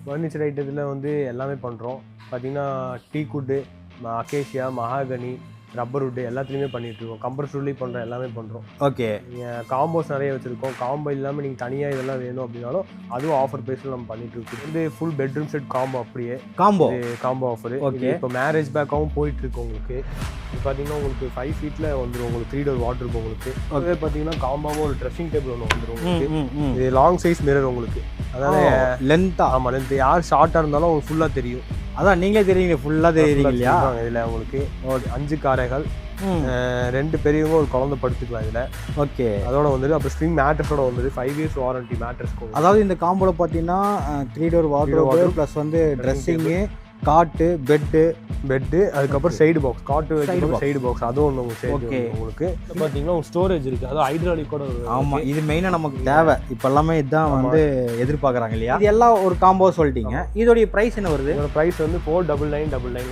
Furniture ஐட்டத்தில் வந்து எல்லாமே பண்ணுறோம் பார்த்திங்கன்னா teak wood acacia mahogany rubber wood எல்லாத்துலேயுமே பண்ணிட்டு இருக்கோம் கம்ப்ரஸர்லேயும் பண்ணுறோம் எல்லாமே பண்ணுறோம் ஓகே காம்போஸ் நிறைய வச்சுருக்கோம். காம்போ இல்லாமல் நீங்கள் தனியாக இதெல்லாம் வேணும் அப்படின்னாலும் அதுவும் ஆஃபர் ப்ரைஸில் நம்ம பண்ணிட்டு இருக்கோம். இது வந்து ஃபுல் பெட்ரூம் செட் காம்போ அப்படியே. Combo combo offer Okay. இப்போ மேரேஜ் பேக்காகவும் போயிட்டு இருக்கு உங்களுக்கு. இது பார்த்தீங்கன்னா உங்களுக்கு ஃபைவ் ஃபீட்டில் வந்துடும் உங்களுக்கு த்ரீ டோர் வாட்டர் இருக்கும் உங்களுக்கு அதுவே பார்த்தீங்கன்னா காம்பாவும் ஒரு ட்ரெஸ்ஸிங் டேபிள் ஒன்று வந்துடும் உங்களுக்கு. இது லாங் சைஸ் மிரர் உங்களுக்கு. அதாவது லென்த்தா ஆமாம் லென்த் யார் ஷார்ட்டாக இருந்தாலும் உங்களுக்கு ஃபுல்லாக தெரியும். அதான் நீங்களே தெரியுங்க ஃபுல்லாக தெரியுறீங்க இல்லையா? இதில் உங்களுக்கு. அஞ்சு காரைகள் ரெண்டு பெரியவங்க ஒரு குழந்தை படுத்துக்கலாம் இதில். ஓகே. அதோட வந்துட்டு அப்புறம் ஸ்ப்ரிங் மேட்ரஸோட வந்துட்டு ஃபைவ் இயர்ஸ் வாரண்டி மேட்ரஸ் அதாவது இந்த காம்போல பார்த்தீங்கன்னா த்ரீ டோர் wardrobe, ப்ளஸ் வந்து ட்ரெஸ்ஸிங்கு காட்டு பெட்டு பெட்டு அதுக்கப்புறம் side box cot box. Side box அதுவும் ஒன்று. வந்துரும் உங்களுக்கு. பார்த்தீங்கன்னா உங்களுக்கு ஸ்டோரேஜ் இருக்குது அது ஹைட்ராலிக் கூட ஆமாம் இது மெயினாக நமக்கு தேவை. இப்போ எல்லாமே இதுதான் வந்து எதிர்பார்க்குறாங்க இல்லையா? இது எல்லாம் ஒரு காம்போ சொல்லிட்டீங்க. இதோடைய ப்ரைஸ் என்ன வருது? இதோட ப்ரைஸ் வந்து four double nine double nine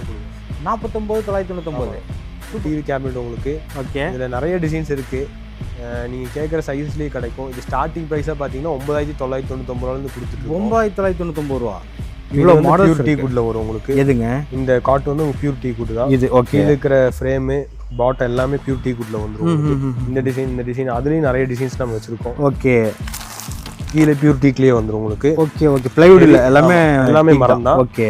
நாற்பத்தொம்போது தொள்ளாயிரத்தி தொண்ணூத்தொம்பது. டிவி கேபினட் உங்களுக்கு. ஓகே இதில் நிறைய டிசைன்ஸ் இருக்குது நீங்கள் கேட்குற சைஸ்லேயே கிடைக்கும். இது ஸ்டார்டிங் ப்ரைஸாக பார்த்தீங்கன்னா ஒன்பதாயிரத்தி தொள்ளாயிரத்தி தொண்ணூத்தொம்பது ரூபாலேருந்து கொடுத்துட்டு ஒன்பதாயிரத்தி தொள்ளாயிரத்தி தொண்ணூத்தொம்பது ரூபா. இவ்வளோ மாடல் டீ குட்டில் வரும் உங்களுக்கு. எதுங்க? இந்த காட்டு வந்து பியூர் டீ குட் தான். இது ஓகே இருக்கிற ஃப்ரேமு பாட்டம் எல்லாமே பியூர் டீ வந்துரும் உங்களுக்கு. இந்த டிசைன் இந்த டிசைன் அதுலேயும் நிறைய டிசைன்ஸ் நம்ம வச்சுருக்கோம். ஓகே கீழே பியூர் டீக்லேயே வந்துரும் உங்களுக்கு. ஓகே ஓகே பிளைவுட் இல்லை எல்லாமே எல்லாமே மரம் தான். Okay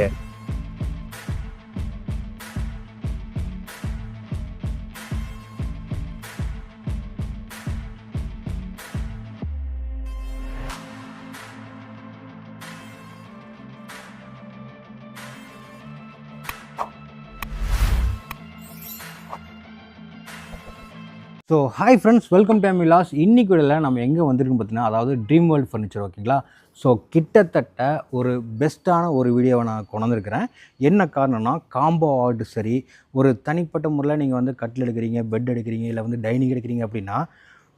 so hi friends welcome to loss இன்னைக்கு விடல நம்ம எங்கே வந்திருக்கோம் பார்த்தீங்கன்னா அதாவது ட்ரீம் வேர்ல்டு ஃபர்னிச்சர் ஓகேங்களா ஸோ கிட்டத்தட்ட ஒரு பெஸ்ட்டான ஒரு வீடியோவை நான் கொண்டிருக்கிறேன் என்ன காரணம்னா காம்போ ஆர்டு சரி ஒரு தனிப்பட்ட முறையில் நீங்கள் வந்து கட்டில் எடுக்கிறீங்க பெட் எடுக்கிறீங்க இல்லை வந்து டைனிங் எடுக்கிறீங்க அப்படின்னா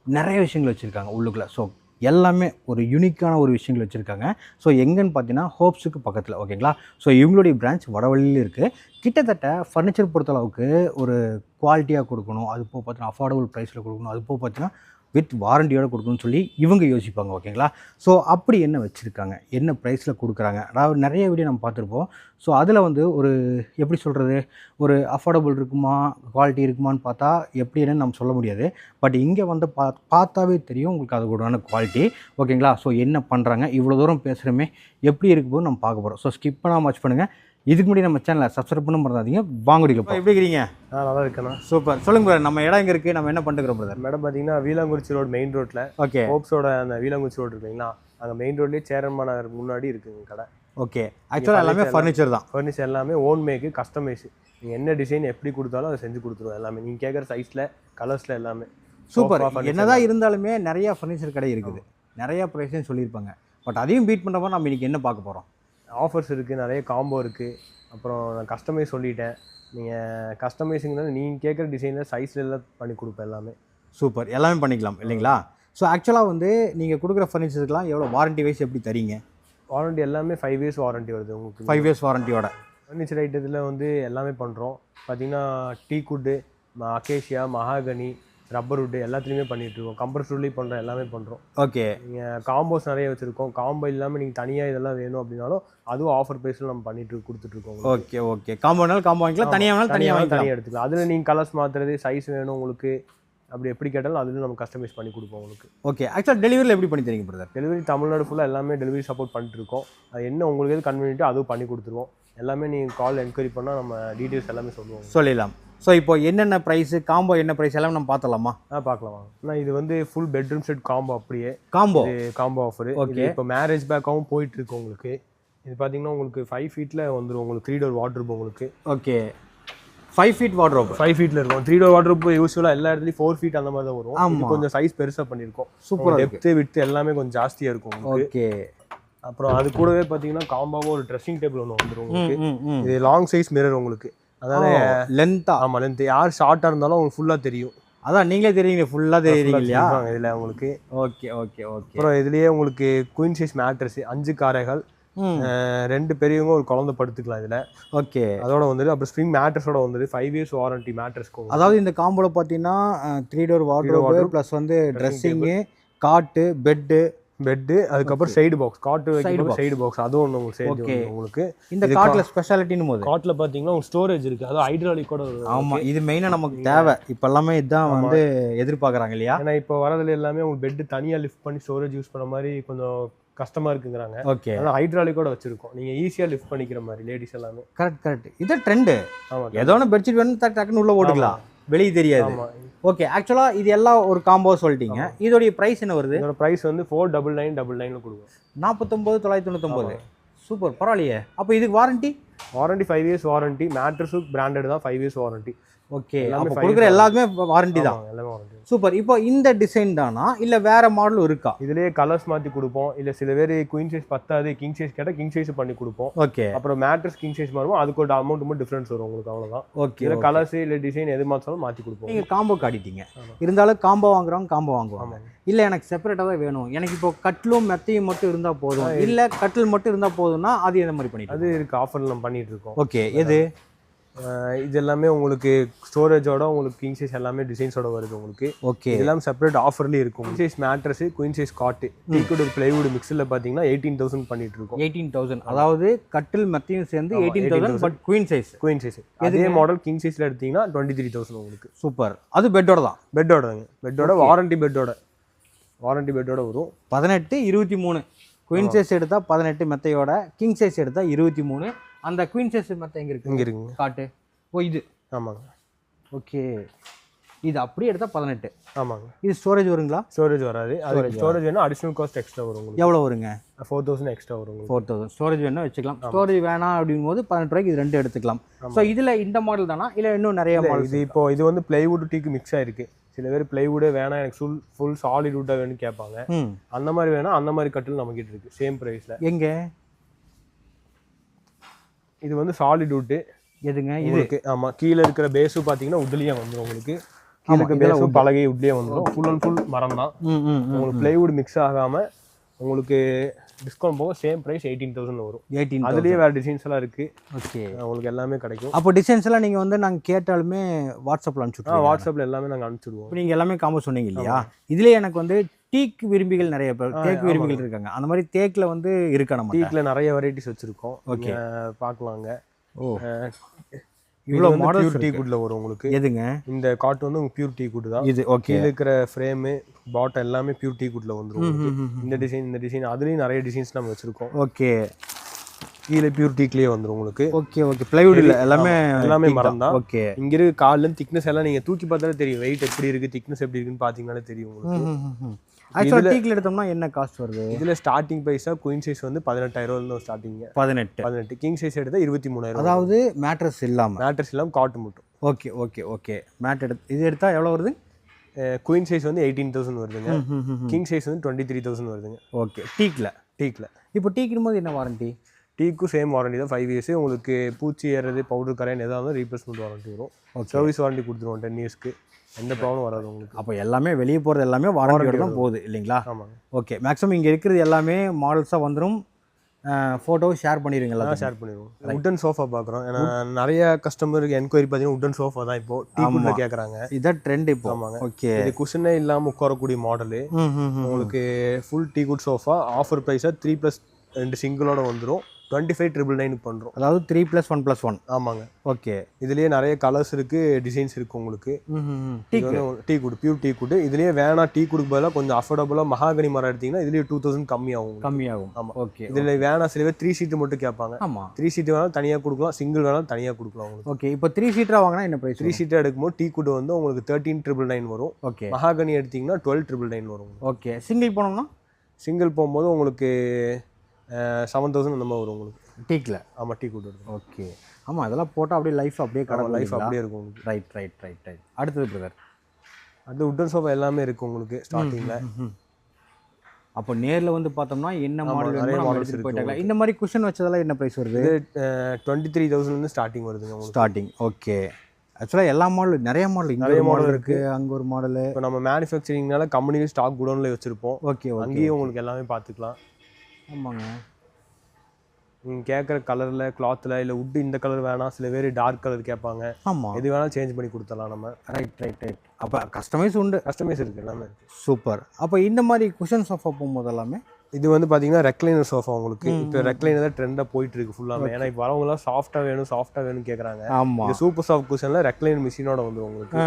நிறைய விஷயங்கள் வச்சுருக்காங்க உள்ளுக்குள்ளே. ஸோ எல்லாமே ஒரு யூனிக்கான ஒரு விஷயங்கள் வச்சுருக்காங்க. ஸோ எங்கன்னு பார்த்தீங்கன்னா ஹோப்ஸுக்கு பக்கத்தில் ஓகேங்களா ஸோ இவங்களுடைய பிரான்ச் வடவழியில் இருக்குது கிட்டத்தட்ட ஃபர்னிச்சர் பொறுத்தளவுக்கு ஒரு குவாலிட்டியாக கொடுக்கணும். அது போக பார்த்தீங்கன்னா அஃபோர்டபுள் ப்ரைஸில் கொடுக்கணும். அது போக பார்த்தீங்கன்னா வித் வாரண்டியோடு கொடுக்கணும்னு சொல்லி இவங்க யோசிப்பாங்க ஓகேங்களா? ஸோ அப்படி என்ன வச்சுருக்காங்க? என்ன ப்ரைஸில் கொடுக்குறாங்க? அதாவது நிறைய வீடியோ நம்ம பார்த்துருப்போம். ஸோ அதில் வந்து ஒரு எப்படி சொல்கிறது ஒரு அஃபோர்டபுள் இருக்குமா? குவாலிட்டி இருக்குமான்னு பார்த்தா எப்படின்னு நம்ம சொல்ல முடியாது. பட் இங்கே வந்து பா பார்த்தாவே தெரியும் உங்களுக்கு அது கூடான குவாலிட்டி ஓகேங்களா? ஸோ என்ன பண்ணுறாங்க இவ்வளோ தூரம் பேசுகிறோமே எப்படி இருக்கும்போது நம்ம பார்க்க போகிறோம் ஸோ ஸ்கிப் பண்ணாமல் வாட்ச் பண்ணுங்கள் இதுக்கு முன்னாடி நம்ம சேனலை சப்ஸ்கிரைப் பண்ண மறந்தாதீங்க. வாங்குடிக்கல எப்படி இருக்கிறீங்க ஆ நல்லா இருக்கேண்ணா. சூப்பர். சொல்லுங்க brother. நம்ம இடம் எங்கே இருக்குது நம்ம என்ன பண்ணிருக்கிறோம் பிரதர் மேடம் பார்த்தீங்கன்னா வீலாங்குறிச்சி ரோடு மெயின் ரோட்டில் ஓகே. ஹோப்ஸோட அந்த வீலாங்குறிச்சி ரோடு இருக்குங்களா அங்கே மெயின் ரோட்லேயே சேரன்மா நகர் முன்னாடி இருக்குங்க கடை. ஓகே. ஆக்சுவலாக எல்லாமே furniture ஃபர்னிச்சர் தான். ஃபர்னிச்சர் எல்லாமே ஓன் மேக்கு கஸ்டமைஸ் நீங்கள் என்ன டிசைன் எப்படி கொடுத்தாலும் அதை செஞ்சு கொடுத்துருவோம் எல்லாமே. நீங்கள் கேட்குற சைஸில் கலர்ஸில் எல்லாமே. சூப்பர் என்னதான் இருந்தாலுமே நிறைய ஃபர்னிச்சர் கடை இருக்குது. நிறைய ப்ரைஸையும் சொல்லியிருப்பாங்க. பட் அதையும் பீட் பண்ணுற மாதிரி நம்ம இன்னைக்கு என்ன பார்க்க போகிறோம் ஆஃபர்ஸ் இருக்குது நிறைய காம்போ இருக்குது அப்புறம் நான் கஸ்டமைஸ் சொல்லிட்டேன். நீங்கள் கஸ்டமைஸிங்னால நீங்கள் கேட்குற டிசைனில் சைஸ்ல எல்லாம் பண்ணி கொடுப்பேன் எல்லாமே. சூப்பர். எல்லாமே பண்ணிக்கலாம் இல்லைங்களா? ஸோ ஆக்சுவலாக வந்து நீங்கள் கொடுக்குற ஃபர்னிச்சருக்குலாம் எவ்வளோ வாரண்டி வைஸ் எப்படி தரீங்க? வாரண்டி எல்லாமே ஃபைவ் இயர்ஸ் வாரண்டி வருது உங்களுக்கு. ஃபைவ் இயர்ஸ் வாரண்டியோட ஃபர்னிச்சர் ஐட்டத்தில் வந்து எல்லாமே பண்ணுறோம் பார்த்தீங்கன்னா teak wood acacia mahogany rubber wood எல்லாத்துலேயுமே பண்ணிட்டு இருக்கோம். கம்ப்ரஸர்லேயும் பண்ணுறோம் எல்லாமே பண்ணுறோம் ஓகே. நீங்கள் காம்போஸ் நிறைய வச்சுருக்கோம். காம்போ இல்லாமல் நீங்கள் தனியாக இதெல்லாம் வேணும் அப்படின்னாலும் அதுவும் ஆஃபர் ப்ரைஸில் நம்ம பண்ணிட்டு கொடுத்துட்ருக்கோம் ஓகே ஓகே. காம்பவுண்டாலும் காம்போ வாங்கிக்கலாம். தனியாக வேணாலும் தனியாக வாங்கிக்கலாம். தனியாக எடுத்துக்கலாம். அதில் நீங்கள் கலர்ஸ் மாற்றுறது சைஸ் வேணும் உங்களுக்கு. அப்படி எப்படி கேட்டாலும் அதில் நம்ம கஸ்டமைஸ் பண்ணி கொடுப்போம் உங்களுக்கு. ஓகே. ஆக்சுவலாக டெலிவரியில் எப்படி பண்ணி தரீங்க பிரதர் டெலிவரி தமிழ்நாடு ஃபுல்லாக எல்லாமே டெலிவரி சப்போர்ட் பண்ணிட்டு இருக்கோம். அது என்ன உங்களுக்கு எது கன்வீனியன்ட்டோ அதுவும் பண்ணி கொடுத்துருவோம். எல்லாமே நீங்கள் கால் என்கொயரி பண்ணால் நம்ம டீட்டெயில்ஸ் எல்லாமே சொல்லுவோம் சொல்லிடலாம். ஸோ இப்போ என்னென்ன ப்ரைஸு காம்போ என்ன ப்ரைஸ் எல்லாம் நம்ம பார்த்தலாமா ஆ பார்க்கலாம். அண்ணா இது வந்து ஃபுல் பெட்ரூம் செட் காம்போ அப்படியே. Combo combo offer Okay. இப்போ மேரேஜ் பேக்காகவும் போயிட்டு இருக்கு உங்களுக்கு. இது பார்த்தீங்கன்னா உங்களுக்கு ஃபைவ் ஃபீட்டில் வந்துடும் உங்களுக்கு த்ரீ டோர் வாட்ரூப் உங்களுக்கு. Okay five feet wardrobe five ஃபீட்டில் இருக்கும். த்ரீ டோர் வாட்ரூப் யூஸ்வலாக எல்லா இடத்துலையும் ஃபோர் ஃபீட் அந்த மாதிரி தான் வரும். ஆமா. இது கொஞ்சம் சைஸ் பெருசாக பண்ணியிருக்கோம். சூப்பராக இருக்கு. டெப்த்து விட்டு எல்லாமே கொஞ்சம் ஜாஸ்தியாக இருக்கும் ஓகே அப்புறம் அது கூடவே பார்த்தீங்கன்னா காம்பாவும் ஒரு ட்ரெஸ்ஸிங் டேபிள் ஒன்று வந்துடும் உங்களுக்கு. இது லாங் சைஸ் மிரர் உங்களுக்கு. அதாவது லென்த்தா ஆமாம் லென்த் யார் ஷார்ட்டாக இருந்தாலும் உங்களுக்கு ஃபுல்லாக தெரியும். அதான் நீங்களே தெரியுங்க ஃபுல்லாக தெரியுறீங்க இல்லையா? இதில் உங்களுக்கு. Okay okay okay. அப்புறம் இதுலயே உங்களுக்கு குயின் சைஸ் மேட்ரஸ் அஞ்சு காரைகள் ரெண்டு பெரியவங்க ஒரு குழந்தை படுத்துக்கலாம் இதுல. ஓகே. அதோட வந்துட்டு அப்புறம் ஸ்ப்ரிங் மேட்ரஸோட வந்துட்டு ஃபைவ் இயர்ஸ் வாரண்டி மேட்ரஸ்க்கு அதாவது இந்த காம்போல பார்த்தீங்கன்னா த்ரீ டோர் wardrobe, ப்ளஸ் வந்து ட்ரெஸ்ஸிங்கு காட்டு பெட்டு பெட்டு அதுக்கப்புறம் சைடு பாக்ஸ் காட்டு வைக்கும் சைடு பாக்ஸ் அதுவும் ஒன்று உங்களுக்கு சேர்த்து உங்களுக்கு. இந்த காட்டில் ஸ்பெஷாலிட்டின்னு போது காட்டில் பார்த்தீங்கன்னா உங்களுக்கு ஸ்டோரேஜ் இருக்குது அதுவும் ஹைட்ராலிக் கூட வரும் ஆமா இது மெயினாக நமக்கு தேவை. இப்போ எல்லாமே இதுதான் வந்து எதிர்பார்க்குறாங்க இல்லையா? ஏன்னா இப்போ வரதுல எல்லாமே உங்களுக்கு பெட் தனியாக லிஃப்ட் பண்ணி ஸ்டோரேஜ் யூஸ் பண்ண மாதிரி கொஞ்சம் கஷ்டமா இருக்குங்கிறாங்க. ஓகே அதனால் ஹைட்ராலிக்கோட வச்சிருக்கோம். நீங்க ஈஸியா லிஃப்ட் பண்ணிக்கிற மாதிரி லேடிஸ் எல்லாமே. கரெக்ட் கரெக்ட் இது ட்ரெண்டு ஆமா ஏதோ ஒன்று பெட்ஷீட் வேணும் டக்கு டக்குன்னு உள்ள போட்டுக்கலாம் வெளியே தெரியாது. ஓகே ஆக்சுவலாக இது எல்லாம் ஒரு காம்போ சொல்லிட்டீங்க. இதோடைய ப்ரைஸ் என்ன வருது? இதோட பிரைஸ் வந்து ஃபோர் டபுள் நைன் டபுள் நைன்ல கொடுக்கும் நாற்பத்தொம்போது தொள்ளாயிரத்தி தொண்ணூத்தொம்பது. சூப்பர் பரவாயில்லையே. அப்போ இதுக்கு warranty warranty five years warranty மேட்ரஸும் branded தான் ஃபைவ் இயர்ஸ் வாரண்டி ஓகே. அப்போ கொடுக்குற எல்லாத்துமே வாரண்டி தான். எல்லாமே வாரண்டி சூப்பர் இப்போ இந்த டிசைன் தானா? இல்லை வேற மாடலும் இருக்கா? இதுலயே கலர்ஸ் மாத்தி கொடுப்போம். இல்ல சில பேர் குயின் சைஸ் பத்தாது கிங் சைஸ் கேட்டா கிங் சைஸ் பண்ணி கொடுப்போம். ஓகே. அப்புறம் மேட்ரஸ் கிங் சைஸ் மாறும் அதுக்கு ஒரு அமௌண்ட் மட்டும் டிஃபரன்ஸ் வரும் உங்களுக்கு அவ்வளவுதான். ஓகே இதுல கலர்ஸ் இல்ல டிசைன் எது மாத்தாலும் மாத்தி கொடுப்போம். நீங்கள் காம்போ காட்டிட்டீங்க. இருந்தாலும் காம்போ வாங்குறவங்க காம்போ வாங்குவாங்க. இல்லை எனக்கு செப்பரேட்டாக தான் வேணும். எனக்கு இப்போ கட்டிலும் மெத்தையும் மட்டும் இருந்தால் போதும். இல்லை கட்டில் மட்டும் இருந்தால் போதும்னா அது எந்த மாதிரி பண்ணிட்டு அது இருக்கு. ஆஃபர் நம்ம பண்ணிட்டு இருக்கோம். ஓகே எது? இது எல்லாமே உங்களுக்கு ஸ்டோரேஜோட உங்களுக்கு கிங் சைஸ் எல்லாமே டிசைன்ஸோட வருது உங்களுக்கு. ஓகே இதெல்லாம் செப்பரேட் ஆஃபர்லயே இருக்கும். Queen size mattress queen size cot teakwood plywood மிக்ஸில் பார்த்தீங்கன்னா எயிட்டீன் தௌசண்ட் பண்ணிட்டு இருக்கோம். எயிட்டீன் தௌசண்ட் அதாவது கட்டில் மெத்தையும் சேர்ந்து eighteen thousand but queen size queen size அதே மாடல் கிங் சைஸ்ல எடுத்தீங்கன்னா டுவெண்ட்டி த்ரீ தௌசண்ட் உங்களுக்கு. சூப்பர் அது பெட்டோட தான்? பெட்டோட தாங்க. பெட்டோட வாரண்டி பெட்டோட வாரண்டி பெட்டோட வரும். பதினெட்டு இருபத்தி மூணு. குயின் சைஸ் எடுத்தால் பதினெட்டு மெத்தையோட கிங் சைஸ் எடுத்தால் இருபத்தி மூணு. அந்த குயின் சைஸ் மெத்தை எங்கே இருக்கு? இங்க இருக்குங்க. காட்டு. ஓ இது. ஆமாங்க. ஓகே. இது அப்படியே எடுத்தால் பதினெட்டு. ஆமாங்க. இது ஸ்டோரேஜ் வருங்களா? ஸ்டோரேஜ் வராது. அது ஸ்டோரேஜ் வேணும் அடிஷனல் காஸ்ட் எக்ஸ்ட்ரா வரும் உங்களுக்கு. எவ்வளோ வருங்க? ஃபோர் தௌசண்ட் எக்ஸ்ட்ரா வரும் ஃபோர் தௌசண்ட் ஸ்டோரேஜ் வேணா வச்சுக்கலாம். ஸ்டோரேஜ் வேணாம் அப்படிங்கும் போது பதினெட்டு ரூபாய்க்கு இது ரெண்டு எடுத்துக்கலாம். ஸோ இதில் இந்த மாடல் தானா? இல்லை இன்னும் நிறைய மாடல் இது இப்போ இது வந்து பிளைவுட் டீக்கு மிக்ஸ் ஆயிருக்கு. சில பேர் பிளைவுடே வேணாம் எனக்கு ஃபுல் ஃபுல் சாலிட் வுட்டாக வேணும்னு கேட்பாங்க. அந்த மாதிரி வேணா அந்த மாதிரி கட்டில் நம்ம கிட்ட இருக்கு சேம் ப்ரைஸில் எங்கே? இது வந்து சாலிட் வுட்டு எதுங்க? இது உங்களுக்கு ஆமா கீழே இருக்கிற பேஸும் பார்த்தீங்கன்னா உட்லேயே வந்துடும் உங்களுக்கு. கீழே பேஸும் பலகை உட்லேயே வந்துடும் ஃபுல் அண்ட் ஃபுல் மரம் தான். உங்களுக்கு பிளைவுட் மிக்ஸ் ஆகாம உங்களுக்கு டிஸ்கவுண்ட் போக சேம் ப்ரைஸ் எயிட்டீன் தௌசண்ட் வரும். எயிட்டீன் அதுலயே வேற டிசைன்ஸ் எல்லாம் இருக்கு. ஓகே. உங்களுக்கு எல்லாமே கிடைக்கும். அப்போ டிசைன்ஸ் எல்லாம் நீங்கள் வந்து நாங்கள் கேட்டாலுமே வாட்ஸ்அப்பில் ஆ அனுப்பிச்சுட்ருவோம் வாட்ஸ்அப்ல எல்லாமே நாங்க அனுப்பிச்சிடுவோம் நீங்கள் எல்லாமே காம்போ சொன்னீங்க இல்லையா? இதுலேயே எனக்கு வந்து டீக் விரும்பிகள் நிறைய பேர் தேக்கு விரும்பிகள் இருக்காங்க. அந்த மாதிரி தேக்கில் வந்து இருக்கா நம்ம. டீக்ல நிறைய வெரைட்டிஸ் வச்சிருக்கோம். நீங்க பார்க்கலாங்க. ஓ. இவ்வளோ மாடல் டீ குட்ல வரும் உங்களுக்கு. எதுங்க? இந்த காட்டு வந்து பியூர் டீ குட் தான். இது ஓகே இருக்கிற ஃப்ரேமு பாட்டம் எல்லாமே பியூர் டீ குட்ல வந்துரும் உங்களுக்கு. இந்த டிசைன் இந்த டிசைன் அதுலயும் நிறைய டிசைன்ஸ் நம்ம வச்சிருக்கோம். ஓகே. கீழே பியூர் டீக்லயே வந்துரும் உங்களுக்கு. Okay okay. பிளைவுட் இல்லை எல்லாமே எல்லாமே மரம் தான். ஓகே. இங்க இருக்க கால்ல திக்னஸ் எல்லாம் நீங்க தூக்கி பார்த்தாலே தெரியும். வெயிட் எப்படி இருக்கு திக்னஸ் எப்படி இருக்குன்னு பாத்தீங்கன்னாலே தெரியும் உங்களுக்கு. ஆக்சுவலாக டீக்கில் எடுத்தோம்னா என்ன காஸ்ட் வருது? இதுல ஸ்டார்டிங் பிரைஸா குயின் சைஸ் வந்து பதினெட்டாயிரம் ஸ்டார்டிங் பதினெட்டு. பதினெட்டு. கிங் சைஸ் எடுத்தா இருபத்தி மூணாயிரம் அதாவது மேட்ரஸ் இல்லாமல் மேட்ரஸ் இல்லாம காட்டு மட்டும். ஓகே ஓகே ஓகே மேட் எடுத்து இது எடுத்தால் எவ்வளோ வருது? குயின் சைஸ் வந்து எயிட்டீன் தௌசண்ட் வருதுங்க. கிங் சைஸ் வந்து டுவெண்ட்டி த்ரீ தௌசண்ட் வருதுங்க. ஓகே டீக்கில் டீக்ல இப்போ டீக்கிடும் போது என்ன வாரண்டி டீக்கும் சேம் வாரண்டி தான். ஃபைவ் இயர்ஸ் உங்களுக்கு பூச்சி ஏறது பவுடர் கரையன் எதாவது ரீப்ளேஸ்மெண்ட் வாரண்டி வரும். சர்வீஸ் வாரண்டி கொடுத்துருவோம் டென் இயர்ஸ்க்கு எந்த ப்ராப்ளம் வராது உங்களுக்கு. அப்போ எல்லாமே வெளியே போகிறது எல்லாமே வாரண்டியோட தான் போகுது இல்லைங்களா? ஆமாங்க. ஓகே மேக்ஸிமம் இங்கே இருக்கிறது எல்லாமே மாடல்ஸாக வந்துடும் ஃபோட்டோ ஷேர் எல்லாத்தையும் ஷேர் பண்ணிடுவோம். உட்டன் சோஃபா பார்க்குறோம் ஏன்னா நிறைய கஸ்டமருக்கு என்கொயரி பார்த்தீங்கன்னா உட்டன் சோஃபா தான் இப்போ. டீ கேட்குறாங்க இதான் ட்ரெண்ட் இப்போ. ஆமாங்க. ஓகே இது குஷனே இல்லாமல் உட்காரக்கூடிய மாடலு. உங்களுக்கு full teak wood sofa offer ப்ரைஸாக three plus ரெண்டு சிங்கிளோட வந்துடும் டுவெண்ட்டி ஃபைவ் ட்ரிபிள் நைனுக்கு பண்ணுறோம் அதாவது three plus one plus one ஆமாங்க. ஓகே இதுலேயே நிறைய கலர்ஸ் இருக்குது டிசைன்ஸ் இருக்குது உங்களுக்கு. Teak wood pure teak wood. இதுலேயே வேணா டீ குடுக்கு பதிலாக கொஞ்சம் அஃபோர்டபுளாக மகாகனி மரம் எடுத்தீங்கன்னா இதுலேயே டூ தௌசண்ட் கம்மியாகும் கம்மியாகும். ஆமா. ஓகே இதில் வேணா சில பேர் த்ரீ சீட்டு மட்டும் கேட்பாங்க. ஆமாம் த்ரீ சீட்டு வேணாலும் தனியாக கொடுக்கலாம் சிங்கிள் வேணாலும் தனியாக கொடுக்கலாம் உங்களுக்கு. ஓகே இப்போ த்ரீ சீட்டராக வாங்கினா என்ன ப்ரைஸ் த்ரீ சீட்டாக எடுக்கும்போது டீ குட் வந்து உங்களுக்கு தேர்ட்டீன் ட்ரிபிள் நைன் வரும். ஓகே மகாகனி எடுத்தீங்கன்னா டுவெல் ட்ரிபிள் நைன் வரும் ஓகே சிங்கிள் போனோம்னா? சிங்கிள் போகும்போது உங்களுக்கு செவன் தௌசண்ட் அந்த மாதிரி வரும் உங்களுக்கு. டீக்கில்? ஆமாம் டீ குட் இருக்கும் ஓகே. ஆமாம் இதெல்லாம் போட்டால் அப்படியே லைஃப் அப்படியே கடவுள் லைஃப் அப்படியே இருக்கும் உங்களுக்கு. ரைட் ரைட் ரைட் ரைட் அடுத்தது பிரதர் அது உட்டன் சோஃபா எல்லாமே இருக்குது உங்களுக்கு ஸ்டார்டிங்கில் அப்போ நேரில் வந்து பார்த்தோம்னா என்ன மாடல் நிறைய இருக்கு போயிட்டாங்க இந்த மாதிரி குஷன் வச்சதெல்லாம் என்ன ப்ரைஸ் வருது? டுவெண்ட்டி த்ரீ தௌசண்ட்லேருந்து ஸ்டார்டிங் வருதுங்க உங்களுக்கு. ஸ்டார்டிங் ஓகே ஆக்சுவலாக எல்லா மாடல் நிறைய மாடல் நிறைய மாடல் model இருக்கு. அங்கே ஒரு மாடலு இப்போ நம்ம மேனுஃபேக்சரிங்னால கம்பெனிக்கு ஸ்டாக் குடோனில் வச்சுருப்போம். ஓகே அங்கேயும் உங்களுக்கு எல்லாமே பார்த்துக்கலாம். ஆமாங்க. நீங்கள் கேட்குற கலரில் கிளாத்தில் இல்லை உட் இந்த கலர் வேணாம். சில பேர் டார்க் கலர் கேட்பாங்க. ஆமாம் எது வேணாலும் சேஞ்ச் பண்ணி கொடுத்துடலாம் நம்ம. ரைட் ரைட் ரைட் அப்போ கஸ்டமைஸ் உண்டு. கஸ்டமைஸ் இருக்குது எல்லாமே. சூப்பர் அப்போ இந்த மாதிரி குஷன் சோஃபா போகும்போது எல்லாமே? இது வந்து பார்த்தீங்கன்னா ரெக்லைனர் சோஃபா உங்களுக்கு. இப்போ ரெக்லைனர் தான் ட்ரெண்டாக போயிட்டு இருக்கு ஃபுல்லாமே ஏன்னா இப்போ வரவங்கலாம் சாஃப்டாக வேணும் சாஃப்டாக வேணும்னு கேட்குறாங்க ஆமாம் சூப்பர் சாஃப்ட் குஷனில் ரெக்லைனர் மிஷினோட வந்து உங்களுக்கு.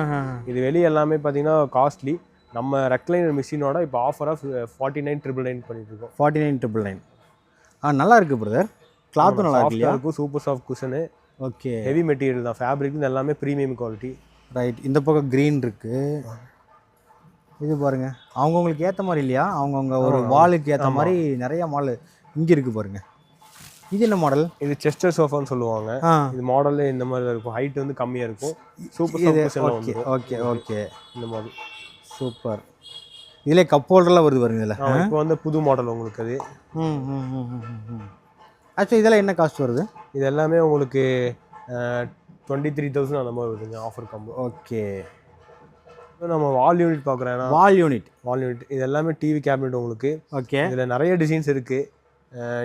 இது வெளியே எல்லாமே பார்த்தீங்கன்னா காஸ்ட்லி நம்ம ரெக்லைனர் மிஷினோட இப்போ ஆஃபராக ஃபார்ட்டி நைன் ட்ரிபிள் நைன் பண்ணிட்டு இருக்கோம் ஃபார்ட்டி நைன் ட்ரிபிள் நைன் ஆ நல்லா இருக்கு பிரதர் கிளாத்தும் நல்லா இருக்கும் super soft cushion okay. Heavy material தான் ஃபேப்ரிக் எல்லாமே ப்ரீமியம் குவாலிட்டி ரைட் இந்த பக்கம் க்ரீன் இருக்கு. இது பாருங்க. அவங்கவுங்களுக்கு ஏற்ற மாதிரி இல்லையா? அவங்கவுங்க ஒரு வாலுக்கு ஏற்ற மாதிரி நிறைய மாடல் இங்கே இருக்கு பாருங்க. இது என்ன மாடல் இது செஸ்டர் சோஃபான்னு சொல்லுவாங்க. இது மாடல்ல இந்த மாதிரி தான் இருக்கும். ஹைட் வந்து கம்மியாக இருக்கும். சூப்பர் ஓகே ஓகே ஓகே இந்த மாதிரி. சூப்பர். இதிலே கப் ஹோல்டர்லாம் வருது பாருங்க இதில். இப்போ வந்து புது மாடல் உங்களுக்கு அது. ம் ம் ம் ஆக்சுவலி இதெல்லாம் என்ன காஸ்ட் வருது? இது எல்லாமே உங்களுக்கு டுவெண்ட்டி த்ரீ தௌசண்ட் அந்த மாதிரி வருதுங்க ஆஃபர் காம்போ ஓகே. நம்ம வால் யூனிட் பார்க்குறேன்னா வால் யூனிட் வால் யூனிட் இது எல்லாமே டிவி கேபினெட் உங்களுக்கு. ஓகே. இதில் நிறைய டிசைன்ஸ் இருக்குது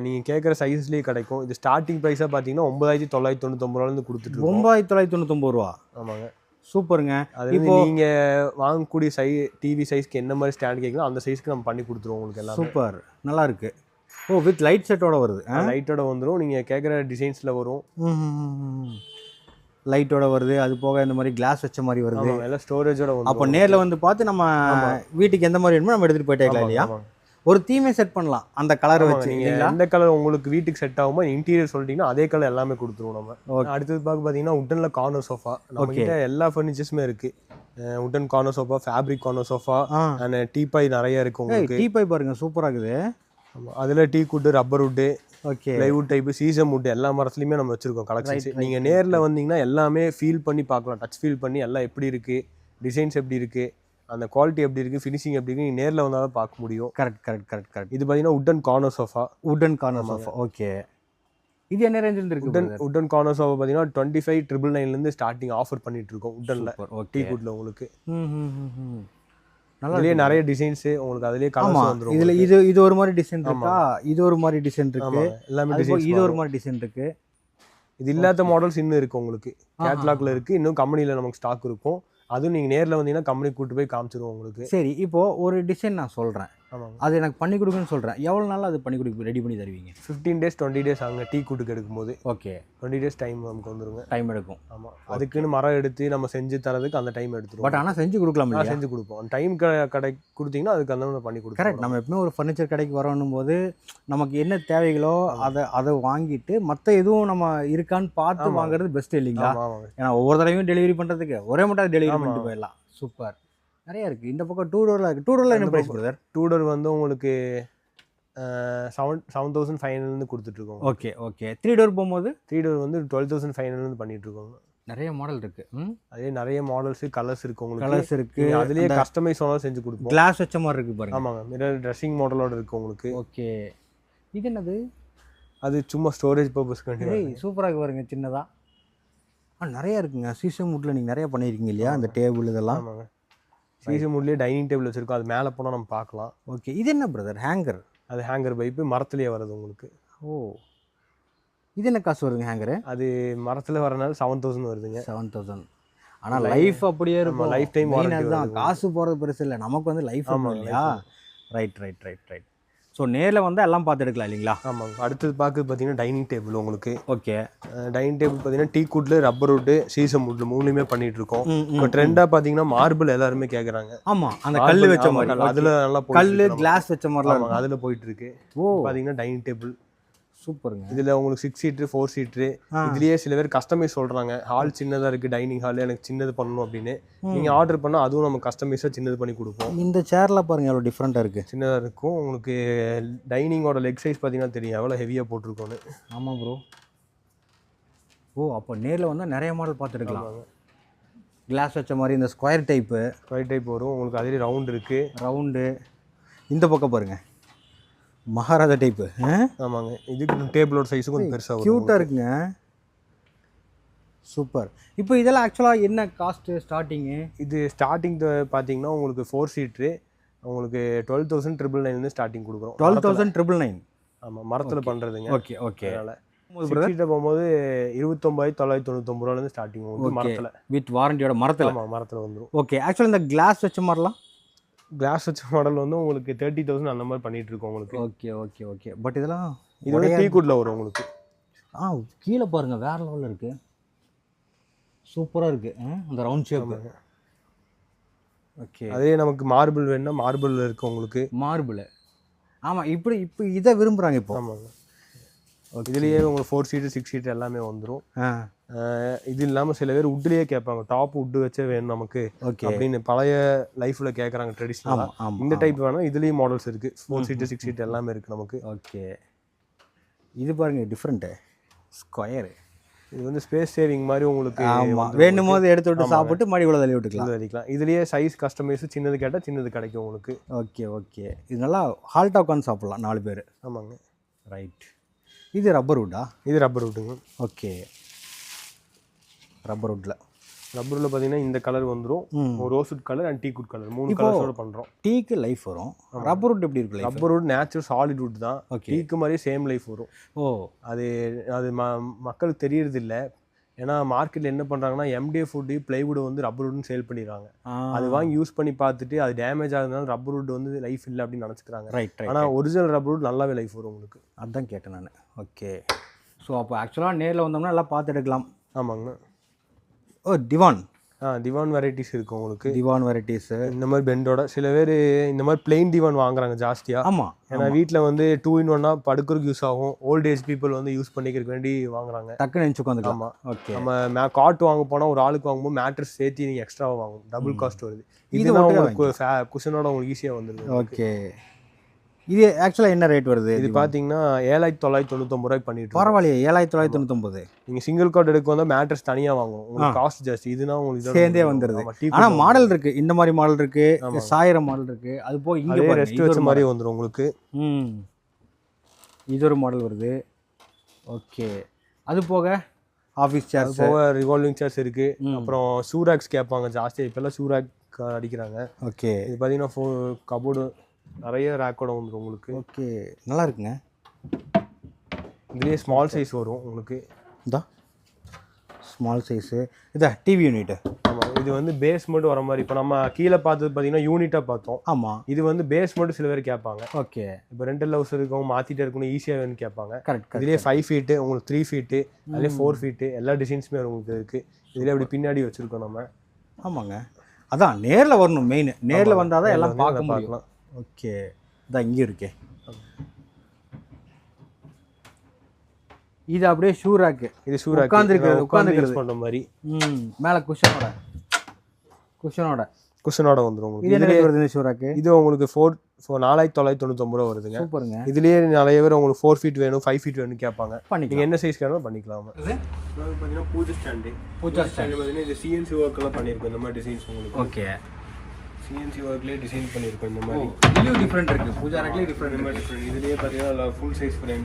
நீங்கள் கேட்குற சைஸ்லேயே கிடைக்கும். இது ஸ்டார்டிங் ப்ரைஸாக பார்த்தீங்கன்னா ஒன்பதாயிரத்தி தொள்ளாயிரத்தி தொண்ணூத்தொம்பது ரூபாலேருந்து கொடுத்துட்ருக்கோம் ஒன்பதாயிரத்தி தொள்ளாயிரத்தி தொண்ணூத்தொம்பது ரூபா? ஆமாங்க. சூப்பருங்க. அது வந்து நீங்கள் வாங்கக்கூடிய சை டிவி சைஸ்க்கு என்ன மாதிரி ஸ்டாண்ட் கேட்குறோம் அந்த சைஸ்க்கு நம்ம பண்ணி கொடுத்துருவோம் உங்களுக்கு எல்லாம். சூப்பர். நல்லா இருக்கு. ஓ வித் லைட் செட்டோட வருது. லைட்டோட வந்துடும் நீங்கள் கேட்குற டிசைன்ஸில் வரும். லைட்டோட வருது. அது போக இந்த மாதிரி கிளாஸ் வச்ச மாதிரி வருது. எல்லாம் ஸ்டோரேஜோட அப்போ நேர்ல வந்து பார்த்து நம்ம வீட்டுக்கு எந்த மாதிரி வேணுமோ நம்ம எடுத்துட்டு போயிட்டே இல்லையா? ஒரு தீமே செட் பண்ணலாம். அந்த கலர் வச்சு நீங்கள் எந்த கலர் உங்களுக்கு வீட்டுக்கு செட் ஆகுமோ இன்டீரியர் சொல்லிட்டீங்கன்னா அதே கலர் எல்லாமே கொடுத்துருவோம் நம்ம. அடுத்தது பார்க்க பார்த்தீங்கன்னா உட்டனில் கார்னர் சோஃபா நம்ம கிட்ட எல்லா ஃபர்னிச்சர்ஸுமே இருக்குது wooden corner sofa fabric corner sofa and teapoy நிறைய இருக்கு உங்களுக்கு. டீ பை பாருங்க சூப்பரா இருக்குது. அதுல teak wood rubber wood okay plywood type sheesham wood எல்லா மரத்துலையுமே நம்ம வச்சிருக்கோம் கலெக்ஷன்ஸ் நீங்க நேர்ல வந்தீங்கன்னா எல்லாமே ஃபீல் பண்ணி பார்க்கலாம். டச் ஃபீல் பண்ணி எல்லாம் எப்படி இருக்கு? டிசைன்ஸ் எப்படி இருக்கு? அந்த குவாலிட்டி எப்படி இருக்கு ஃபினிஷிங் எப்படி இருக்கு நீங்க நேர்ல வந்தால் பார்க்க முடியும். கரெக்ட் கரெக்ட் கரெக்ட் கரெக்ட் இது பார்த்தீங்கன்னா wooden corner sofa wooden corner sofa okay இது என்ன ரேஞ்சில் இருக்கு உட்டன் உட்டன் கார்னர் சோஃபா பார்த்தீங்கன்னா டுவெண்ட்டி ஃபைவ் ட்ரிபிள் நைன்லேருந்து ஸ்டார்டிங் ஆஃபர் பண்ணிட்டு இருக்கோம் சூப்பர் டீ ஓகே குட்ல உங்களுக்கு. அதுலயே நிறைய டிசைன்ஸ் உங்களுக்கு அதுலயே கலர்ஸ் வந்துரும் இதுல இது இது ஒரு மாதிரி டிசைன் இருக்கா? இது ஒரு மாதிரி டிசைன் இருக்கு. எல்லாமே டிசைன்ஸ் இது ஒரு மாதிரி டிசைன் இருக்கு. இது இல்லாத மாடல்ஸ் இன்னும் இருக்கு உங்களுக்கு. கேட்லாக்ல இருக்கு இன்னும் கம்பெனில நமக்கு ஸ்டாக் இருக்கும். அதுவும் நீங்கள் நேரில் வந்தீங்கன்னா கம்பெனி கூட்டு போய் காமிச்சிருவோம் உங்களுக்கு. சரி இப்போது ஒரு டிசைன் நான் சொல்கிறேன் அது எனக்கு பண்ணி கொடுங்கன்னு சொல்றேன். எவ்வளவு நாள் அது பண்ணி கொடுக்க ரெடி பண்ணி தருவீங்க? ஃபிஃப்டீன் டேஸ் டுவெண்ட்டி டேஸ் அங்கே டீ கூட்டுக்கு எடுக்கும்போது ஓகே டுவெண்ட்டி டேஸ் டைம் நமக்கு வந்துருங்க. டைம் எடுக்கும். ஆமா. அதுக்குன்னு மரம் எடுத்து நம்ம செஞ்சு தரதுக்கு அந்த டைம் எடுத்துருவோம். பட் ஆனா செஞ்சு கொடுக்கலாம் செஞ்சு கொடுப்போம். அந்த டைம் கடை கொடுத்தீங்கன்னா அதுக்கு அந்த பண்ணி கொடுப்போம் கரெக்ட் நம்ம எப்பவுமே ஒரு ஃபர்னிச்சர் கடைக்கு வரணும் போது நமக்கு என்ன தேவைகளோ அதை அதை வாங்கிட்டு மற்ற எதுவும் நம்ம இருக்கான்னு பார்த்து. வாங்குறது பெஸ்ட் இல்லைங்களா? ஏன்னா ஒவ்வொரு தடவையும் டெலிவரி பண்றதுக்கு. ஒரே மட்டும் டெலிவரி. பண்ணிட்டு போயிடலாம். சூப்பர் நிறைய இருக்கு. இந்த பக்கம் டூ டோர்ல இருக்கு. டூ டோர்ல என்ன பிரைஸ். பிரதர் டூ டோர் வந்து உங்களுக்கு செவன் செவன் தௌசண்ட் ஃபைவ்லேருந்து கொடுத்துட்ருக்கோம் ஓகே ஓகே த்ரீ டோர் போகும்போது? த்ரீ டோர் வந்து டுவெல் தௌசண்ட் ஃபைவ்லேருந்து பண்ணிட்டு இருக்கோம். நிறைய மாடல் இருக்கு. அதே நிறைய மாடல்ஸ் கலர்ஸ் இருக்கு உங்களுக்கு. கலர்ஸ் இருக்கு. அதுலயே கஸ்டமைஸ் வேணாலும் செஞ்சு கொடுப்போம். கிளாஸ் வச்ச மாதிரி இருக்கு பாருங்க. ஆமாங்க. மிரர் ட்ரெஸ்ஸிங் மாடலோட இருக்கு உங்களுக்கு. ஓகே இது என்னது? அது சும்மா ஸ்டோரேஜ் பர்பஸ்க்கு ஏய் சூப்பராக பாருங்க சின்னதா. ஆ நிறைய இருக்குங்க. சீசன் வுட்ல நீங்க நிறைய பண்ணியிருக்கீங்க இல்லையா? அந்த டேபிள் இதெல்லாம். ஆமாங்க. சீசன் மூட்லயே டைனிங் டேபிள் வச்சிருக்கோம். அது மேலே போனால் நம்ம பார்க்கலாம். ஓகே இது என்ன பிரதர் ஹேங்கர் அது ஹேங்கர் பைப்பு மரத்துலயே வருது உங்களுக்கு. ஓ. இது என்ன காசு வருதுங்க ஹேங்கரு அது மரத்துல வரனால செவன் தௌசண்ட் வருதுங்க. செவன் தௌசண்ட் ஆனால் லைஃப் அப்படியே இருக்கும். warranty அதுதான். வருது. காசு போகிறது பெருசு இல்லை. நமக்கு வந்து லைஃப் ஆமா, இல்லையா? Right right right right so நேரில் வந்து எல்லாம் பார்த்து எடுக்கலாம் இல்லைங்களா? ஆமாங்க. அடுத்தது பார்க்க பார்த்தீங்கன்னா டைனிங் டேபிள் உங்களுக்கு. ஓகே டைனிங் டேபிள் பார்த்தீங்கன்னா டீ குட்ல ரப்பர் வுட்டு சீசம் வுட்ல மூணுமே பண்ணிட்டு இருக்கோம். இப்போ ட்ரெண்டாக பார்த்தீங்கன்னா மார்பிள் எல்லாருமே கேட்குறாங்க ஆமாம் அந்த கல் வச்ச மாதிரி. அதுல நல்லா கல் கிளாஸ் வச்ச மாதிரிலாம் அதுல போயிட்டு இருக்கு. ஓ. பார்த்தீங்கன்னா டைனிங் டேபிள் சூப்பருங்க. இதுல உங்களுக்கு சிக்ஸ் சீட்ரு ஃபோர் சீட்ரு. இதுலயே சில பேர் கஸ்டமைஸ் சொல்றாங்க. ஹால் சின்னதா இருக்கு டைனிங் ஹால் எனக்கு சின்னது பண்ணணும் அப்படின்னு. நீங்க ஆர்டர் பண்ணா அதுவும் நம்ம கஸ்டமைஸா சின்னது பண்ணி கொடுப்போம். இந்த சேர்ல பாருங்க எவ்வளோ டிஃப்ரெண்ட்டாக இருக்குது சின்னதா இருக்கும். உங்களுக்கு டைனிங்கோட லெக் சைஸ் பார்த்தீங்கன்னா தெரியும். எவ்வளோ ஹெவியாக போட்டிருக்கோன்னு ஆமாம் ப்ரோ ஓ அப்போ நேரில் வந்தால் நிறைய மாடல் பார்த்து எடுக்கலாம் கிளாஸ் வச்ச மாதிரி இந்த ஸ்கொயர் டைப்பு ஃபைவ் டைப் வரும். உங்களுக்கு அதிலே ரவுண்ட் இருக்கு. ரவுண்டு இந்த பக்கம் பாருங்க. மகாராஜா டைப்பு ஆமாங்க. இதுக்கு டேபிளோட சைஸும் கொஞ்சம் பெருசா வரும். க்யூட்டாக இருக்குங்க. சூப்பர். இப்போ இதெல்லாம் ஆக்சுவலாக என்ன காஸ்ட்டு ஸ்டார்டிங்கு இது ஸ்டார்டிங் பார்த்தீங்கன்னா உங்களுக்கு ஃபோர் சீட்ரு உங்களுக்கு twelve thousand triple nine starting கொடுக்குறோம். டுவெல் தௌசண்ட் ட்ரிபிள் நைன் ஆமாம் மரத்தில் பண்ணுறதுங்க ஓகே ஓகே அதனால சீட்டை போகும்போது இருபத்தொம்பாயிரத்தி தொள்ளாயிரத்தி தொண்ணூத்தொம்பது ரூபாலேருந்து ஸ்டார்டிங். மரத்தில். வித் வாரண்டியோட மரத்தில். மரத்தில் வந்துடும் ஓகே ஆக்சுவலி இந்த கிளாஸ் வச்ச மாதிரிலாம்? கிளாஸ் வச்ச மாடல் வந்து உங்களுக்கு தேர்ட்டி தௌசண்ட் அந்த மாதிரி பண்ணிட்டு இருக்கோம் உங்களுக்கு. ஓகே ஓகே ஓகே பட் இதெல்லாம் இது வந்து டீக்குட்ல வரும் உங்களுக்கு. ஆ கீழே பாருங்க வேற லெவலில் இருக்கு. சூப்பராக இருக்கு. அந்த ரவுண்ட் ஷேப் ஓகே அதே நமக்கு மார்பிள் வேணும்னா மார்பிள் இருக்கு உங்களுக்கு. மார்பிள் ஆமாம் இப்படி இப்போ இதை விரும்புகிறாங்க இப்போ. ஆமாங்க. இதுலேயே உங்களுக்கு ஃபோர் சீட்டு சிக்ஸ் சீட்டு எல்லாமே வந்துடும் ஆ. இது இல்லாமல் சில பேர் உட்லேயே கேட்பாங்க. டாப் உட்டு வச்சே வேணும் நமக்கு ஓகே அப்படின்னு பழைய லைஃப்பில் கேட்குறாங்க ட்ரெடிஷ்னலாக இந்த டைப் வேணால் இதுலேயும் மாடல்ஸ் இருக்குது ஃபோர் சீட்டு சிக்ஸ் சீட் எல்லாமே இருக்குது நமக்கு. ஓகே இது பாருங்க டிஃப்ரெண்ட்டு ஸ்கொயரு இது வந்து ஸ்பேஸ் சேவிங் மாதிரி உங்களுக்கு வேணும் போது எடுத்து விட்டு சாப்பிட்டு மடிக்குள்ள தள்ளி விட்டுக்கலாம். இது வரைக்கலாம் இதுலேயே சைஸ் கஸ்டமைஸ் சின்னது கேட்டால் சின்னது கிடைக்கும் உங்களுக்கு. ஓகே ஓகே இது நல்லா ஹால்ட்டாக உட்காந்து சாப்பிட்லாம் நாலு பேர். ஆமாங்க. ரைட் இது ரப்பர் வுட்டா இது ரப்பர் விட்டுங்க ஓகே ரப்பர் வுட்டில் ரப்பரில் பார்த்தீங்கன்னா இந்த கலர் வந்துடும். ஒரு rosewood colour and teak wood colour மூணு கலர்ஸோட பண்ணுறோம் டீக்கு லைஃப் வரும். ரப்பர் வுட் எப்படி இருக்கு rubber wood natural solid wood தான். டீக்கு மாதிரியே சேம் லைஃப் வரும். ஓ. அது அது ம மக்களுக்கு தெரியறது இல்ல. ஏன்னா மார்க்கெட்டில் என்ன பண்ணுறாங்கன்னா எம்டிஎஃப் ஃபுட்டு பிளைவுட் வந்து ரப்பர் வுட்னு சேல் பண்ணிடுறாங்க. அது வாங்கி யூஸ் பண்ணி பார்த்துட்டு அது டேமேஜ் ஆகுதுனால ரப்பர் வுட் வந்து லைஃப் இல்லை அப்படின்னு நினச்சிக்கிறாங்க. ரைட் ஆனால் ஒரிஜினல் ரப்பர் வுட் நல்லாவே லைஃப் வரும் உங்களுக்கு. அதான் கேட்டேன் நான். ஓகே ஸோ அப்போ ஆக்சுவலாக நேரில் வந்தோம்னா எல்லாம் பார்த்து எடுக்கலாம். ஆமாங்கண்ணா. ஓ டிவான் ஆ திவான் வெரைட்டிஸ் இருக்கு உங்களுக்கு. டிவான் வெரைட்டிஸு இந்த மாதிரி பெண்டோட சில பேர் இந்த மாதிரி பிளெயின் டிவான் வாங்குறாங்க ஜாஸ்தியாக ஆமாம் ஏன்னா வீட்டில் வந்து டூ இன் ஒன்னா படுக்கிறதுக்கு யூஸ் ஆகும். ஓல்ட் ஏஜ் பீப்புள் வந்து யூஸ் பண்ணிக்கிறதுக்கு வேண்டி வாங்குறாங்க. டக்குன்னு நினச்சி உட்காந்துக்கலாம். ஓகே நம்ம மே காட்டு வாங்க போனால் ஒரு ஆளுக்கு வாங்கும்போது மேட்ரஸ் சேர்த்து நீங்கள் எக்ஸ்ட்ராவாக வாங்கும் டபுள் காஸ்ட் வருது. இது உங்களுக்கு குஷனோட உங்களுக்கு ஈஸியாக வந்துருது. ஓகே இது ஆக்சுவலாக என்ன ரேட் வருது இது பார்த்தீங்கன்னா ஏழாயிரத்தி தொள்ளாயிரத்தி தொண்ணூத்தொம்பது ரூபாய்க்கு பண்ணிட்டு பரவாயில்லையே ஏழாயிரத்தி தொள்ளாயிரத்தி தொண்ணூத்தொம்பது. நீங்கள் சிங்கிள் கார்டு எடுக்க வந்தால் மேட்ரஸ் தனியாக வாங்கணும் உங்களுக்கு காஸ்ட் ஜாஸ்தி. இதுனா உங்களுக்கு சேர்ந்தே. வந்துருது. ஆனால் மாடல் இருக்கு. இந்த மாதிரி மாடல் இருக்கு. சாயிரம் மாடல் இருக்கு. அது போக இங்கே ரெஸ்ட் வச்ச மாதிரி வந்துடும் உங்களுக்கு. ம். இது ஒரு மாடல் வருது. ஓகே. அது போக ஆஃபீஸ் சேர்ஸ் போக ரிவால்விங் சேர்ஸ் இருக்கு. அப்புறம் சூராக்ஸ் கேட்பாங்க ஜாஸ்தியாக இப்போல்லாம் சூராக் அடிக்கிறாங்க. ஓகே. இது பார்த்தீங்கன்னா ஃபோ கபோர்டு நிறைய ரேக்கோட வந்துடும் உங்களுக்கு. ஓகே நல்லா இருக்குங்க. இதுலேயே ஸ்மால் சைஸ் வரும் உங்களுக்கு. இதா ஸ்மால் சைஸு இதா டிவி யூனிட்டு ஆமாம் இது வந்து பேஸ் மட்டும் வர மாதிரி. இப்போ நம்ம கீழே பார்த்தது பார்த்தீங்கன்னா யூனிட்டாக பார்த்தோம். ஆமாம் இது வந்து பேஸ் மட்டும் சில பேர் கேட்பாங்க. ஓகே. இப்போ ரெண்டல் ஹவுஸ் இருக்கவங்க மாற்றிட்டே இருக்கணும் ஈஸியாக வேணும்னு கேட்பாங்க. கரெக்ட் இதுலேயே ஃபைவ் ஃபீட்டு உங்களுக்கு த்ரீ ஃபீட்டு அதுலேயே ஃபோர் ஃபீட்டு எல்லா டிசைன்ஸுமே உங்களுக்கு இருக்குது இதுலேயே அப்படி பின்னாடி வச்சுருக்கோம் நம்ம. ஆமாங்க. அதான் நேரில் வரணும் மெயின் நேரில் வந்தால் தான் எல்லாம் பார்க்க முடியும். ஓகே. இதான் இங்கே இருக்கே. இது அப்படியே ஷூராக்கு இது சூராக் உட்கார்ந்திருக்கிறது, உட்காந்து உட்கார்ந்திருக்கிறது. யூஸ் பண்ணுற மாதிரி. ம் மேலே குஷனோட குஷனோட குஷனோட வந்துடும் உங்களுக்கு. இது வருது இந்த ஷூராக்கு இது உங்களுக்கு ஃபோர் ஃபோர் நாலாயிரத்தி தொள்ளாயிரத்தி தொண்ணூத்தொம்பது ரூபா வருதுங்க. சூப்பருங்க. இதுலேயே நிறைய பேர் உங்களுக்கு ஃபோர் ஃபீட் வேணும் ஃபைவ் ஃபீட் வேணும் கேட்பாங்க. பண்ணிக்கலாம். நீங்கள் என்ன சைஸ் கேட்டாலும் பண்ணிக்கலாம். பார்த்தீங்கன்னா பூஜை ஸ்டாண்டு பூஜா ஸ்டாண்டு பார்த்தீங்கன்னா இது சிஎன்சி ஒர்க்கெல்லாம் பண்ணியிருக்கோம் இந்த மாதிரி டிசைன்ஸ் உங்களுக்கு. ஓகே சிஎன்சி ஒர்க்லேயே டிசைன் பண்ணியிருக்கோம் இந்த மாதிரி. இதுலேயும் டிஃப்ரெண்ட் இருக்குது பூஜா ரேக்லேயும் டிஃப்ரெண்ட் இந்த மாதிரி different. இதுலேயே பார்த்தீங்கன்னா full size frame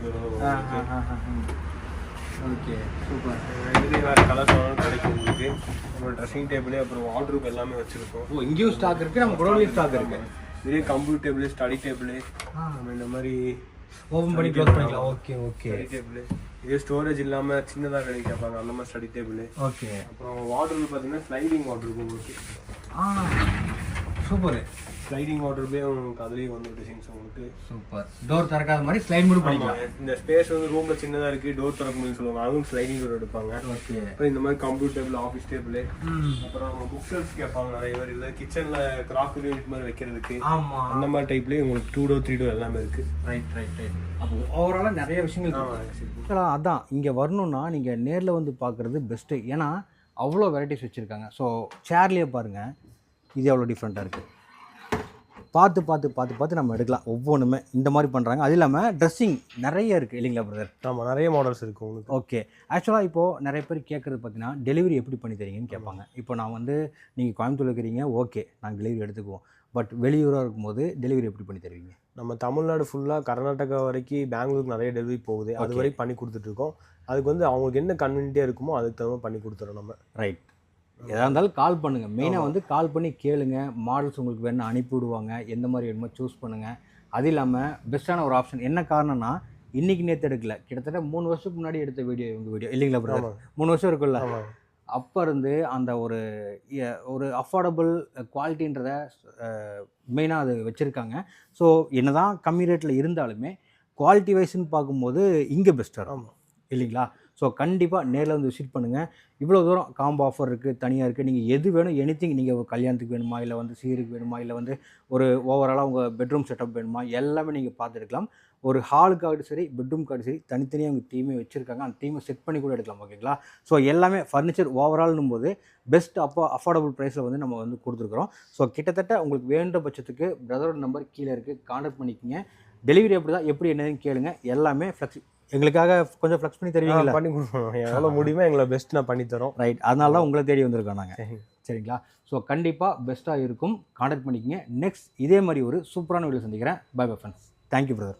okay super. இதுலேயே வேறு கலர்ஸ் வேணாலும் கிடைக்கும் உங்களுக்கு. நம்ம ட்ரெஸ்ஸிங் டேபிளே அப்புறம் வார்ட்ரூப் எல்லாமே வச்சுருக்கோம். ஓ இங்கேயும் ஸ்டாக் இருக்குது நம்ம குடோன்லேயும் ஸ்டாக் இருக்குது இதுலேயே கம்ப்யூட்டர் டேபிள் ஸ்டடி டேபிள் நம்ம இந்த மாதிரி ஓப்பன் பண்ணி க்ளோஸ் பண்ணிக்கலாம். Okay okay. டேபிள் இதே ஸ்டோரேஜ் இல்லாமல் சின்னதாக கிடைக்கும் கேட்பாங்க அந்த மாதிரி ஸ்டடி டேபிள் ஓகே. அப்புறம் வார்ட்ரூப் பார்த்தீங்கன்னா ஸ்லைடிங் வார்ட்ரூப் உங்களுக்கு. ஆ. சூப்பர். ஸ்லைடிங் வார்ட்ரூப்லேயே உங்களுக்கு அதுலேயே வந்து டிசைன்ஸ் உங்களுக்கு. சூப்பர். டோர் திறக்காத மாதிரி ஸ்லைட் மட்டும் பண்ணிக்கலாம். இந்த ஸ்பேஸ் வந்து ரூம்ல சின்னதா இருக்கு டோர் திறக்க முடியும்னு சொல்லுவாங்க. அதுவும் ஸ்லைடிங் டோர் எடுப்பாங்க. ஓகே அப்புறம் இந்த மாதிரி கம்ப்யூட்டர் டேபிள் ஆஃபீஸ் டேபிள் அப்புறம் புக் ஷெல்ஃப் கேட்பாங்க நிறைய பேர். இல்லை கிச்சன்ல கிராக்கரி யூனிட் மாதிரி வைக்கிறதுக்கு. ஆமா. அந்த மாதிரி டைப்லயே உங்களுக்கு டூ டோர் த்ரீ டோர் எல்லாமே இருக்கு. ரைட் ரைட் ரைட் அப்போ ஓவராலாக நிறைய விஷயங்கள் அதான் இங்கே வரணும்னா நீங்கள் நேரில் வந்து பார்க்குறது பெஸ்ட்டு ஏன்னா அவ்வளோ வெரைட்டிஸ் வச்சுருக்காங்க. ஸோ சேர்லேயே பாருங்கள் இது எவ்வளோ டிஃப்ரெண்ட்டாக இருக்குது பார்த்து பார்த்து பார்த்து பார்த்து நம்ம எடுக்கலாம். ஒவ்வொன்றுமே இந்த மாதிரி பண்ணுறாங்க அது இல்லாமல் ட்ரெஸ்ஸிங் நிறைய இருக்குது இல்லைங்களா பிரதர் ஆமா நிறைய மாடல்ஸ் இருக்கு உங்களுக்கு. ஓகே ஆக்சுவலாக இப்போது நிறைய பேர் கேட்குறது பார்த்தீங்கன்னா டெலிவரி எப்படி பண்ணி தரீங்கன்னு கேட்பாங்க. இப்போ நான் வந்து நீங்கள் கோயம்புத்தூர் இருக்கிறீங்க ஓகே நாங்கள் டெலிவரி எடுத்துக்குவோம். பட் வெளியூராக இருக்கும்போது டெலிவரி எப்படி பண்ணி தருவீங்க? நம்ம தமிழ்நாடு ஃபுல்லாக கர்நாடகா வரைக்கும் பெங்களூருக்கு நிறைய டெலிவரி போகுது. அது வரைக்கும் பண்ணி கொடுத்துட்டு இருக்கோம். அதுக்கு வந்து அவங்களுக்கு என்ன கன்வீனியாக இருக்குமோ அதுக்கு தகுந்த பண்ணி கொடுத்துறோம் நம்ம. ரைட் எதாக இருந்தாலும் கால் பண்ணுங்கள் மெயினாக வந்து கால் பண்ணி கேளுங்க. மாடல்ஸ் உங்களுக்கு வேணும் அனுப்பி விடுவாங்க. எந்த மாதிரி வேணுமோ சூஸ் பண்ணுங்கள் அது இல்லாமல் பெஸ்ட்டான ஒரு ஆப்ஷன் என்ன காரணம்னா இன்னைக்கு நேற்று எடுக்கல. கிட்டத்தட்ட மூணு வருஷத்துக்கு முன்னாடி எடுத்த வீடியோ இவங்க வீடியோ இல்லைங்களா பிரதர் மூணு வருஷம் இருக்குல்ல அப்போ இருந்து அந்த ஒரு ஒரு அஃபோர்டபுள் குவாலிட்டின்றத மெயினாக அது வச்சுருக்காங்க. ஸோ என்னதான் கம்மி ரேட்டில் இருந்தாலுமே குவாலிட்டி வைஸ்ன்னு பார்க்கும்போது இங்கே பெஸ்ட்டாக இருக்கும். இல்லைங்களா? ஸோ கண்டிப்பாக நேரில் வந்து விசிட் பண்ணுங்கள் இவ்வளோ தூரம் காம்போ ஆஃபர் இருக்குது தனியாக இருக்குது நீங்கள் எது வேணும் எனிதிங் நீங்கள் கல்யாணத்துக்கு வேணுமா இல்லை வந்து சீருக்கு வேணுமா இல்லை வந்து ஒரு ஓவராலாக உங்கள் பெட்ரூம் செட்டப் வேணுமா எல்லாமே நீங்கள் பார்த்துருக்கலாம் ஒரு ஹாலுக்காகட்டும் சரி பெட்ரூம்க்காகட்டும் சரி தனித்தனியாக அவங்க டீமே வச்சுருக்காங்க. அந்த டீமை செட் பண்ணி கூட எடுக்கலாம் ஓகேங்களா ஸோ எல்லாமே ஃபர்னிச்சர் ஓவரால்னும் போது பெஸ்ட் அப்போ அஃபோர்டபுள் ப்ரைஸில் வந்து நம்ம வந்து கொடுத்துருக்குறோம். ஸோ கிட்டத்தட்ட உங்களுக்கு வேண்ட பட்சத்துக்கு பிரதரோட நம்பர் கீழே இருக்குது கான்டாக்ட் பண்ணிக்கோங்க. டெலிவரி எப்படி தான் எப்படி என்னதுன்னு கேளுங்க. எல்லாமே ஃப்ளெக்ஸி எங்களுக்காக கொஞ்சம் ஃப்ளெக்ஸ் பண்ணி தருவீங்களா பண்ணி கொடுப்போம். எவ்வளோ முடியுமோ எங்களை பெஸ்ட் நான் பண்ணி தரோம். ரைட் அதனால தான் உங்களை தேடி வந்திருக்கோம் நாங்கள் சரி. சரிங்களா? ஸோ கண்டிப்பாக பெஸ்ட்டாக இருக்கும். காண்டாக்ட் பண்ணிக்கங்க. நெக்ஸ்ட் இதே மாதிரி ஒரு சூப்பரான வீடியோ சந்திக்கிறேன். Bye bye friends thank you brother